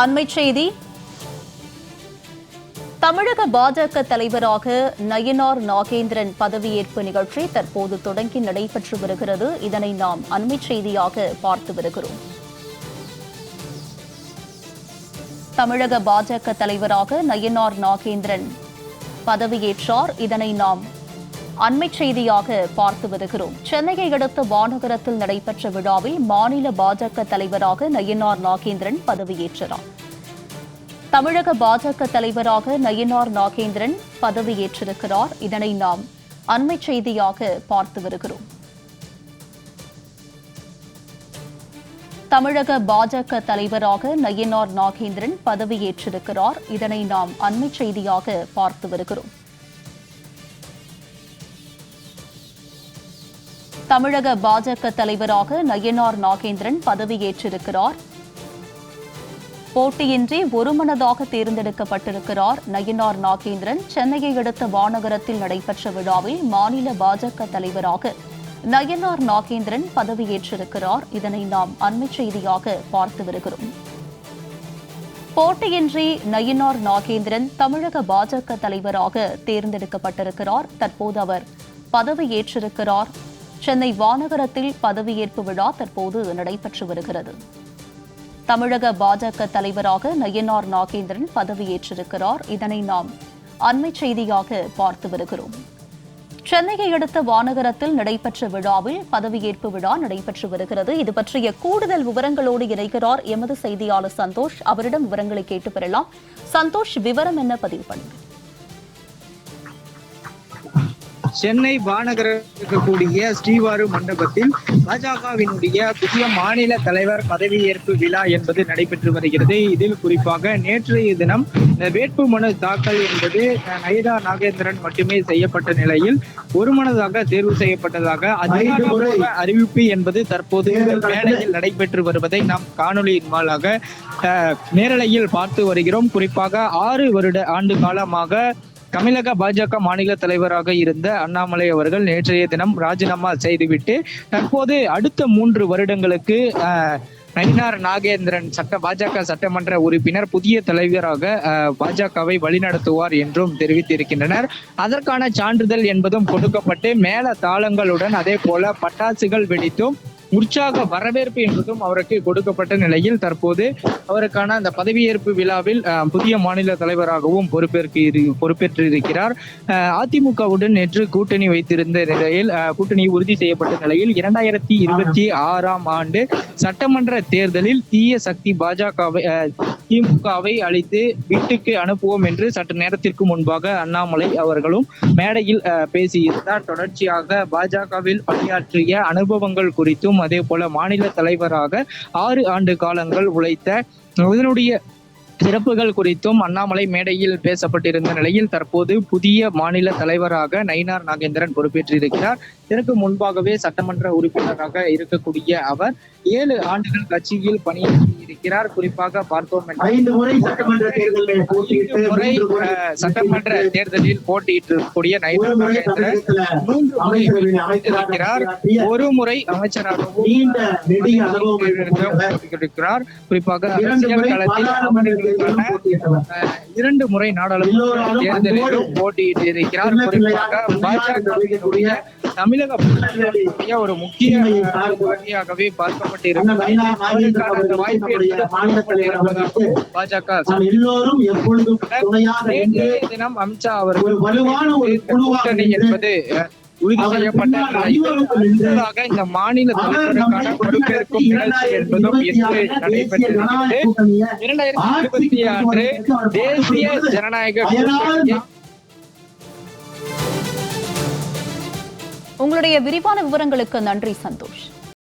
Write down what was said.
அண்மை செய்தி. தமிழக பாஜக தலைவராக நயினார் நாகேந்திரன் பதவியேற்பு நிகழ்ச்சி தற்போது தொடங்கி நடைபெற்று வருகிறது. இதனை நாம் அண்மை செய்தியாக பார்த்து வருகிறோம். தமிழக பாஜக தலைவராக நயினார் நாகேந்திரன் பதவியேற்றார். இதனை நாம் அண்மை செய்தியாக பார்த்து வருகிறோம். சென்னையை அடுத்த வானகரத்தில் நடைபெற்ற விழாவில் மாநில பாஜக தலைவராக நயினார் நாகேந்திரன் பதவியேற்றார். தமிழக பாஜக தலைவராக நயினார் நாகேந்திரன் பதவியேற்றிருக்கிறார். இதனை நாம் அண்மை செய்தியாக பார்த்து வருகிறோம். தமிழக பாஜக தலைவராக நயினார் நாகேந்திரன் பதவியேற்றிருக்கிறார். இதனை நாம் அண்மை செய்தியாக பார்த்து வருகிறோம். தமிழக பாஜக தலைவராக நயனார் நாகேந்திரன் பதவியேற்றிருக்கிறார். போட்டியின்றி ஒருமனதாக தேர்ந்தெடுக்கப்பட்டிருக்கிறார் நயினார் நாகேந்திரன். சென்னையை அடுத்த வானகரத்தில் நடைபெற்ற விழாவில் மாநில பாஜக தலைவராக நயினார் நாகேந்திரன் பதவியேற்றிருக்கிறார். இதனை நாம் அண்மை செய்தியாக பார்த்து வருகிறோம். போட்டியின்றி நயினார் நாகேந்திரன் தமிழக பாஜக தலைவராக தேர்ந்தெடுக்கப்பட்டிருக்கிறார். தற்போது அவர் பதவியேற்றிருக்கிறார். சென்னை வானகரத்தில் பதவியேற்பு விழா தற்போது நடைபெற்று வருகிறது. தமிழக பாஜக தலைவராக நயினார் நாகேந்திரன் பதவியேற்றிருக்கிறார். இதனை நாம் அண்மை செய்தியாக பார்த்து வருகிறோம். சென்னையை அடுத்த வானகரத்தில் நடைபெற்ற விழாவில் பதவியேற்பு விழா நடைபெற்று வருகிறது. இது பற்றிய கூடுதல் விவரங்களோடு இணைகிறார் எமது செய்தியாளர் சந்தோஷ். அவரிடம் விவரங்களை கேட்டு பெறலாம். சந்தோஷ் விவரம் என்ன? பதிவு பண்ணுங்க சென்னை வானகர இருக்கக்கூடிய ஸ்ரீவாரு மண்டபத்தில் பாஜகவினுடைய புதிய மாநில தலைவர் பதவியேற்பு விழா என்பது நடைபெற்று வருகிறது. இதில் குறிப்பாக நேற்றைய தினம் வேட்பு மனு தாக்கல் என்பது நயிதா நாகேந்திரன் மட்டுமே செய்யப்பட்ட நிலையில் ஒருமனதாக தேர்வு செய்யப்பட்டதாக அதிகாரப்பூர்வ அறிவிப்பு என்பது தற்போது மேடையில் நடைபெற்று வருவதை நாம் காணொலியின் மூலமாக நேரலையில் பார்த்து வருகிறோம். குறிப்பாக ஆறு வருட ஆண்டு காலமாக தமிழக பாஜக மாநில தலைவராக இருந்த அண்ணாமலை அவர்கள் நேற்றைய தினம் ராஜினாமா செய்துவிட்டு தற்போது அடுத்த மூன்று வருடங்களுக்கு நயினார் நாகேந்திரன் சட்ட பாஜக சட்டமன்ற உறுப்பினர் புதிய தலைவராக பாஜகவை வழிநடத்துவார் என்றும் தெரிவித்திருக்கின்றனர். அதற்கான சான்றிதழ் என்பதும் கொடுக்கப்பட்டு மேல தாளங்களுடன் அதே போல பட்டாசுகள் வெடித்தும் உற்சாக வரவேற்பு என்பதும் அவருக்கு கொடுக்கப்பட்ட நிலையில் தற்போது அவருக்கான அந்த பதவியேற்பு விழாவில் அஹ், புதிய மாநில தலைவராகவும் பொறுப்பேற்க பொறுப்பேற்று இருக்கிறார் அஹ், அதிமுகவுடன் நேற்று கூட்டணி வைத்திருந்த நிலையில் கூட்டணி உறுதி செய்யப்பட்ட நிலையில் இரண்டாயிரத்தி இருபத்தி ஆறாம் ஆண்டு சட்டமன்ற தேர்தலில் தீய சக்தி பாஜகவை அஹ், திமுகவை அழைத்து வீட்டுக்கு அனுப்புவோம் என்று சற்று நேரத்திற்கு முன்பாக அண்ணாமலை அவர்களும் மேடையில் பேசியிருந்தார். தொடர்ச்சியாக பாஜகவில் பணியாற்றிய அனுபவங்கள் குறித்தும் அதே போல மாநில தலைவராக ஆறு ஆண்டு காலங்கள் உழைத்த இதனுடைய சிறப்புகள் குறித்தும் அண்ணாமலை மேடையில் பேசப்பட்டிருந்த நிலையில் தற்போது புதிய மாநில தலைவராக நயினார் நாகேந்திரன் பொறுப்பேற்றிருக்கிறார். இதற்கு முன்பாகவே சட்டமன்ற உறுப்பினராக இருக்கக்கூடிய அவர் ஏழு ஆண்டுகள் கட்சியில் பணியாற்றி இருக்கிறார். குறிப்பாக பார்த்தோம் சட்டமன்ற தேர்தலில் சட்டமன்ற தேர்தலில் ஒரு முறை மூன்று ஒரு அமைச்சராகவும் குறிப்பாக இரண்டு அரசியல் முறை களத்தில் இரண்டு நாடாளுமன்ற தேர்தலிலும் அன்போடு போட்டியிட்டு இருக்கிறார் சின்ன குறிப்பாக பாஜகவினுடைய தமிழக ஒரு முக்கிய அவர்களுக்கு வாய்ப்பு நம்முடைய மாநில தலைவர் அவர்களுக்கு பாஜக நாம் எல்லோரும் எப்பொழுதும் துணையாக தினம் அமித்ஷா அவர்கள் ஒரு வலுவான ஒரு குழுவாக என்பது அஹ், உறுதி அவர் செய்யப்பட்ட பின்னால் நிலையில் அணிவகுப்பு நின்று அடுத்ததாக இந்த மாநில அவர் தலைவருக்கான நம்மை பொறுப்பேற்கும் நிகழ்ச்சி என்பதும் இன்று நடைபெற்றிருக்கிறது இரண்டாயிரத்தி இருபத்தி ஆறு தேசிய ஜனநாயக கூட்டணியை உங்களுடைய விரிவான விவரங்களுக்கு நன்றி சந்தோஷ்.